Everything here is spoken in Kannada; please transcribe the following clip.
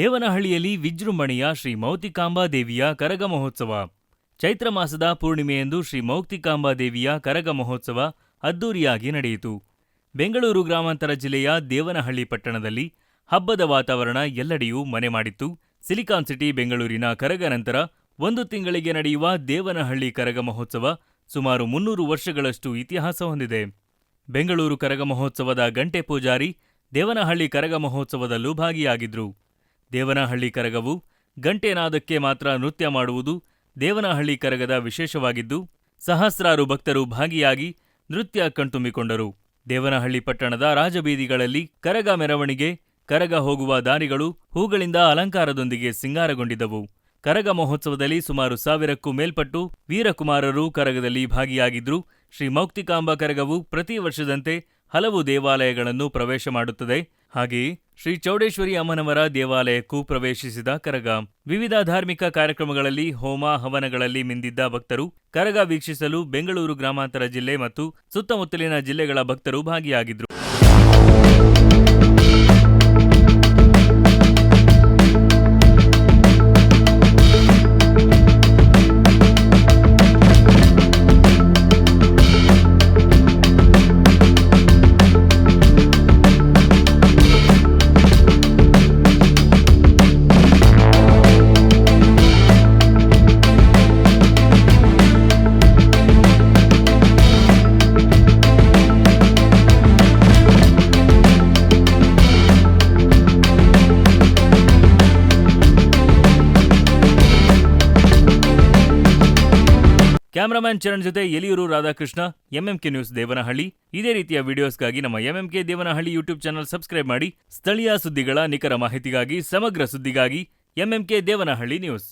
ದೇವನಹಳ್ಳಿಯಲ್ಲಿ ವಿಜೃಂಭಣೆಯ ಶ್ರೀ ಮೌತಿಕಾಂಬಾ ದೇವಿಯ ಕರಗ ಮಹೋತ್ಸವ. ಚೈತ್ರ ಮಾಸದ ಪೂರ್ಣಿಮೆಯಂದು ಶ್ರೀ ಮೌಕ್ತಿಕಾಂಬಾ ದೇವಿಯ ಕರಗ ಮಹೋತ್ಸವ ಅದ್ದೂರಿಯಾಗಿ ನಡೆಯಿತು. ಬೆಂಗಳೂರು ಗ್ರಾಮಾಂತರ ಜಿಲ್ಲೆಯ ದೇವನಹಳ್ಳಿ ಪಟ್ಟಣದಲ್ಲಿ ಹಬ್ಬದ ವಾತಾವರಣ ಎಲ್ಲೆಡೆಯೂ ಮನೆ ಮಾಡಿತ್ತು. ಸಿಲಿಕಾನ್ ಸಿಟಿ, ಬೆಂಗಳೂರಿನ ಕರಗ ನಂತರ ಒಂದು ತಿಂಗಳಿಗೆ ನಡೆಯುವ ದೇವನಹಳ್ಳಿ ಕರಗ ಮಹೋತ್ಸವ ಸುಮಾರು ಮುನ್ನೂರು ವರ್ಷಗಳಷ್ಟು ಇತಿಹಾಸ ಹೊಂದಿದೆ. ಬೆಂಗಳೂರು ಕರಗ ಮಹೋತ್ಸವದ ಗಂಟೆ ಪೂಜಾರಿ ದೇವನಹಳ್ಳಿ ಕರಗ ಮಹೋತ್ಸವದಲ್ಲೂ ಭಾಗಿಯಾಗಿದ್ರು. ದೇವನಹಳ್ಳಿ ಕರಗವು ಗಂಟೆನಾದಕ್ಕೆ ಮಾತ್ರ ನೃತ್ಯ ಮಾಡುವುದು ದೇವನಹಳ್ಳಿ ಕರಗದ ವಿಶೇಷವಾಗಿದ್ದು, ಸಹಸ್ರಾರು ಭಕ್ತರು ಭಾಗಿಯಾಗಿ ನೃತ್ಯ ಕಣ್ತುಂಬಿಕೊಂಡರು. ದೇವನಹಳ್ಳಿ ಪಟ್ಟಣದ ರಾಜಬೀದಿಗಳಲ್ಲಿ ಕರಗ ಮೆರವಣಿಗೆ, ಕರಗ ಹೋಗುವ ದಾರಿಗಳು ಹೂಗಳಿಂದ ಅಲಂಕಾರದೊಂದಿಗೆ ಸಿಂಗಾರಗೊಂಡಿದ್ದವು. ಕರಗ ಮಹೋತ್ಸವದಲ್ಲಿ ಸುಮಾರು ಸಾವಿರಕ್ಕೂ ಮೇಲ್ಪಟ್ಟು ವೀರಕುಮಾರರು ಕರಗದಲ್ಲಿ ಭಾಗಿಯಾಗಿದ್ರು ಶ್ರೀ ಮೌಕ್ತಿಕಾಂಬ ಕರಗವು ಪ್ರತಿ ವರ್ಷದಂತೆ ಹಲವು ದೇವಾಲಯಗಳನ್ನು ಪ್ರವೇಶ ಮಾಡುತ್ತದೆ. ಹಾಗೆಯೇ ಶ್ರೀ ಚೌಡೇಶ್ವರಿ ಅಮ್ಮನವರ ದೇವಾಲಯಕ್ಕೂ ಪ್ರವೇಶಿಸಿದ ಕರಗ. ವಿವಿಧ ಧಾರ್ಮಿಕ ಕಾರ್ಯಕ್ರಮಗಳಲ್ಲಿ ಹೋಮ ಹವನಗಳಲ್ಲಿ ಮಿಂದಿದ್ದ ಭಕ್ತರು ಕರಗ ವೀಕ್ಷಿಸಲು ಬೆಂಗಳೂರು ಗ್ರಾಮಾಂತರ ಜಿಲ್ಲೆ ಮತ್ತು ಸುತ್ತಮುತ್ತಲಿನ ಜಿಲ್ಲೆಗಳ ಭಕ್ತರು ಭಾಗಿಯಾಗಿದ್ರು. ಕ್ಯಾಮರಾಮ್ಯಾನ್ ಚರಣ್ ಜೊತೆ ಎಲಿಯೂರು ರಾಧಾಕೃಷ್ಣ, ಎಂಎಂಕೆ ನ್ಯೂಸ್ ದೇವನಹಳ್ಳಿ. ಇದೇ ರೀತಿಯ ವಿಡಿಯೋಸ್ಗಾಗಿ ನಮ್ಮ MMK Devanahalli YouTube channel subscribe ಮಾಡಿ, ಸ್ಥಳೀಯ ಸುದ್ದಿಗಳ ನಿಖರ ಮಾಹಿತಿಗಾಗಿ, ಸಮಗ್ರ ಸುದ್ದಿಗಾಗಿ, ಎಂಎಂಕೆ ದೇವನಹಳ್ಳಿ ನ್ಯೂಸ್.